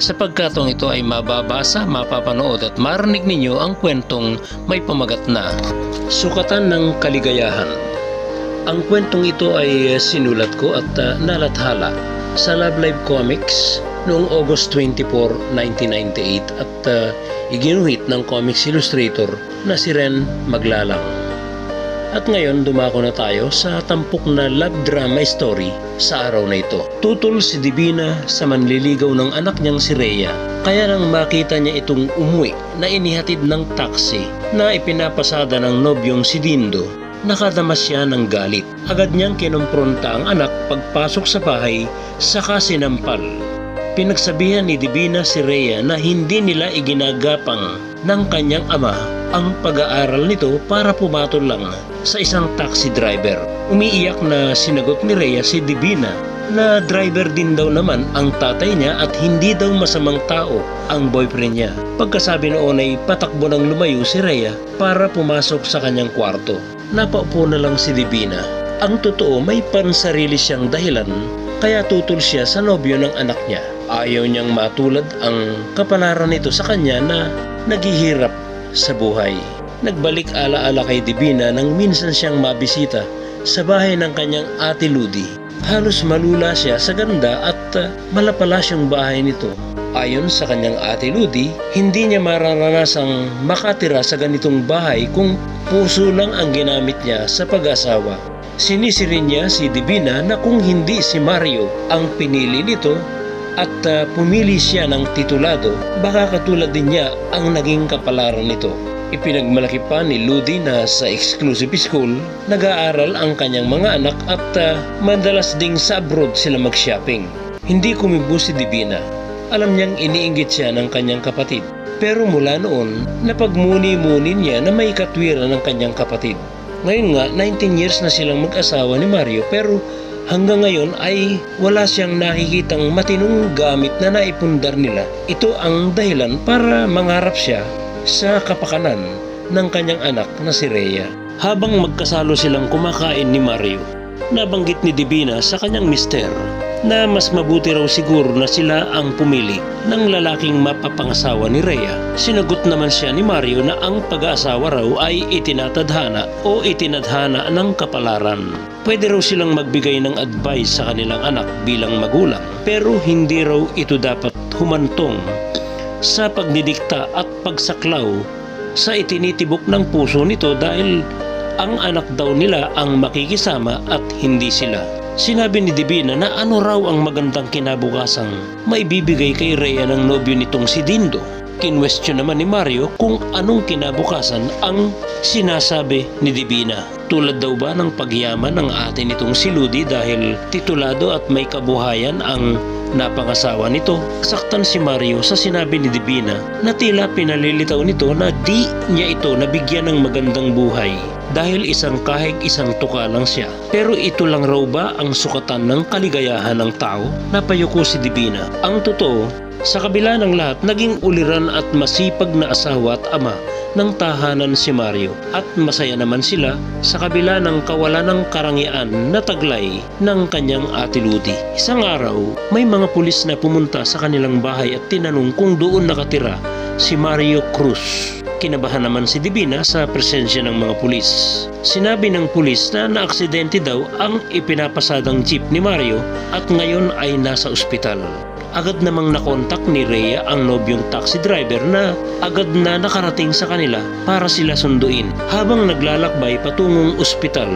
Sa pagkatong ito ay mababasa, mapapanood at marinig ninyo ang kwentong may pamagat na Sukatan ng Kaligayahan. Ang kwentong ito ay sinulat ko at uh, nalathala sa Love Live Comics noong August 24, 1998 at uh, iginuhit ng comics illustrator na si Ren Maglalang. At ngayon dumako na tayo sa tampok na love drama story sa araw na ito. Tutol si Divina sa manliligaw ng anak niyang si Rhea. Kaya nang makita niya itong umuwi na inihatid ng taxi na ipinapasada ng nobyong si Dindo, nakadamas siya ng galit. Agad niyang kinumpronta ang anak pagpasok sa bahay saka sinampal. Pinagsabihan ni Divina si Rhea na hindi nila iginagapang ng kanyang ama ang pag-aaral nito para pumatol lang sa isang taxi driver. Umiiyak na sinagot ni Rhea si Divina na driver din daw naman ang tatay niya at hindi daw masamang tao ang boyfriend niya. Pagkasabi noon ay patakbo ng lumayo si Rhea para pumasok sa kanyang kwarto. Napaupo na lang si Divina. Ang totoo may pansarili siyang dahilan kaya tutol siya sa nobyo ng anak niya. Ayaw niyang matulad ang kapalaran nito sa kanya na naghihirap sa buhay. Nagbalik alaala kay Divina nang minsan siyang mabisita sa bahay ng kanyang ate Ludi. Halos malula siya sa ganda at uh, malapalas yung bahay nito. Ayon sa kanyang ate Ludi, hindi niya mararanasang makatira sa ganitong bahay kung puso lang ang ginamit niya sa pag-asawa. Sinisirin niya si Divina na kung hindi si Mario ang pinili nito at uh, pumili siya ng titulado, baka katulad din niya ang naging kapalaran nito. Ipinagmalaki pa ni Ludi na sa exclusive school, nag-aaral ang kanyang mga anak at uh, madalas ding sa abroad sila mag-shopping. Hindi kumibo si Divina. Alam niyang iniinggit siya ng kanyang kapatid. Pero mula noon, napagmuni-muni niya na may katwiran ng kanyang kapatid. Ngayon nga, 19 years na silang mag-asawa ni Mario pero hanggang ngayon ay wala siyang nakikitang matinong gamit na naipundar nila. Ito ang dahilan para mangarap siya sa kapakanan ng kanyang anak na si Rhea. Habang magkasalo silang kumakain ni Mario, nabanggit ni Divina sa kanyang mister na mas mabuti raw siguro na sila ang pumili ng lalaking mapapangasawa ni Rhea. Sinagot naman siya ni Mario na ang pag-aasawa raw ay itinatadhana o itinadhana ng kapalaran. Pwede raw silang magbigay ng advice sa kanilang anak bilang magulang pero hindi raw ito dapat humantong sa pagdidikta at pagsaklaw sa itinitibok ng puso nito dahil ang anak daw nila ang makikisama at hindi sila. Sinabi ni Divina na ano raw ang magandang kinabukasang maibibigay kay Rhea ng nobyo nitong si Dindo. Kinwestiyon naman ni Mario kung anong kinabukasan ang sinasabi ni Divina. Tulad daw ba ng pagyaman ng ate nitong si Ludi dahil titulado at may kabuhayan ang napangasawa nito. Saktan si Mario sa sinabi ni Divina na tila pinalilitaw nito na di niya ito nabigyan ng magandang buhay dahil isang kahig isang tuka lang siya. Pero ito lang raw ba ang sukatan ng kaligayahan ng tao? Napayuko si Divina. Ang totoo, sa kabila ng lahat, naging uliran at masipag na asawa at ama ng tahanan si Mario at masaya naman sila sa kabila ng kawalan ng karangyaan na taglay ng kanyang ate Ludi. Isang araw, may mga pulis na pumunta sa kanilang bahay at tinanong kung doon nakatira si Mario Cruz. Kinabahan naman si Divina sa presensya ng mga pulis. Sinabi ng pulis na naaksidente daw ang ipinapasadang jeep ni Mario at ngayon ay nasa ospital agad namang nakontak ni Rhea ang nobyong taxi driver na agad na nakarating sa kanila para sila sunduin habang naglalakbay patungong ospital.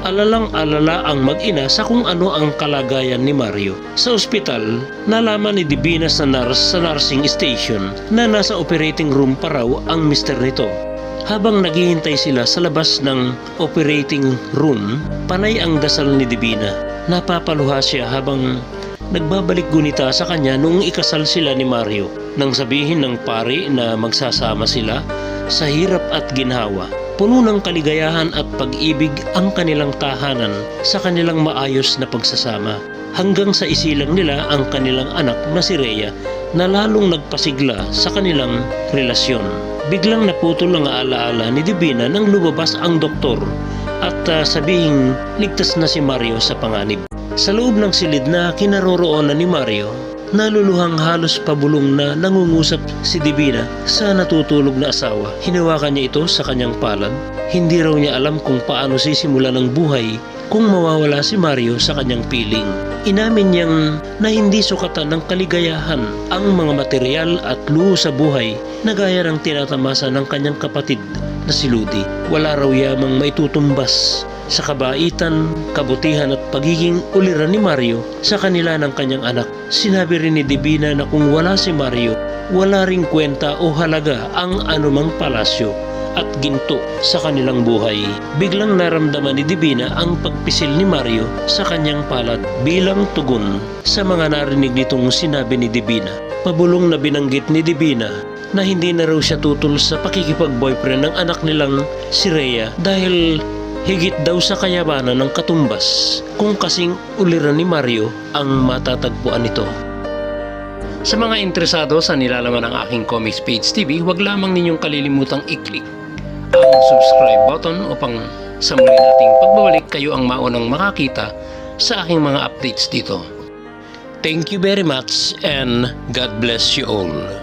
Alalang alala ang mag-ina sa kung ano ang kalagayan ni Mario. Sa ospital, nalaman ni Divina sa nurse sa nursing station na nasa operating room pa raw ang mister nito. Habang naghihintay sila sa labas ng operating room, panay ang dasal ni Divina. Napapaluha siya habang nagbabalik gunita sa kanya noong ikasal sila ni Mario nang sabihin ng pari na magsasama sila sa hirap at ginhawa. Puno ng kaligayahan at pag-ibig ang kanilang tahanan sa kanilang maayos na pagsasama hanggang sa isilang nila ang kanilang anak na si Rhea na lalong nagpasigla sa kanilang relasyon. Biglang naputol ang alaala ni Divina nang lumabas ang doktor at uh, sabihing ligtas na si Mario sa panganib. Sa loob ng silid na kinaroroonan ni Mario, Naluluhang halos pabulong na nangungusap si Divina sa natutulog na asawa. Hinawakan niya ito sa kanyang palad. Hindi raw niya alam kung paano sisimula ng buhay kung mawawala si Mario sa kanyang piling. Inamin niyang na hindi sukatan ng kaligayahan ang mga material at luho sa buhay na gaya ng tinatamasa ng kanyang kapatid na si Ludi. Wala raw yamang maitutumbas sa kabaitan, kabutihan at pagiging uliran ni Mario sa kanila ng kanyang anak. Sinabi rin ni Divina na kung wala si Mario, wala ring kwenta o halaga ang anumang palasyo at ginto sa kanilang buhay. Biglang naramdaman ni Divina ang pagpisil ni Mario sa kanyang palad bilang tugon sa mga narinig nitong sinabi ni Divina. Pabulong na binanggit ni Divina na hindi na raw siya tutol sa pakikipag-boyfriend ng anak nilang si Rhea dahil higit daw sa kayabanan ng katumbas kung kasing uliran ni Mario ang matatagpuan nito. Sa mga interesado sa nilalaman ng aking Comics Page TV, huwag lamang ninyong kalilimutang i-click ang subscribe button upang sa muli nating pagbabalik kayo ang maunang makakita sa aking mga updates dito. Thank you very much and God bless you all.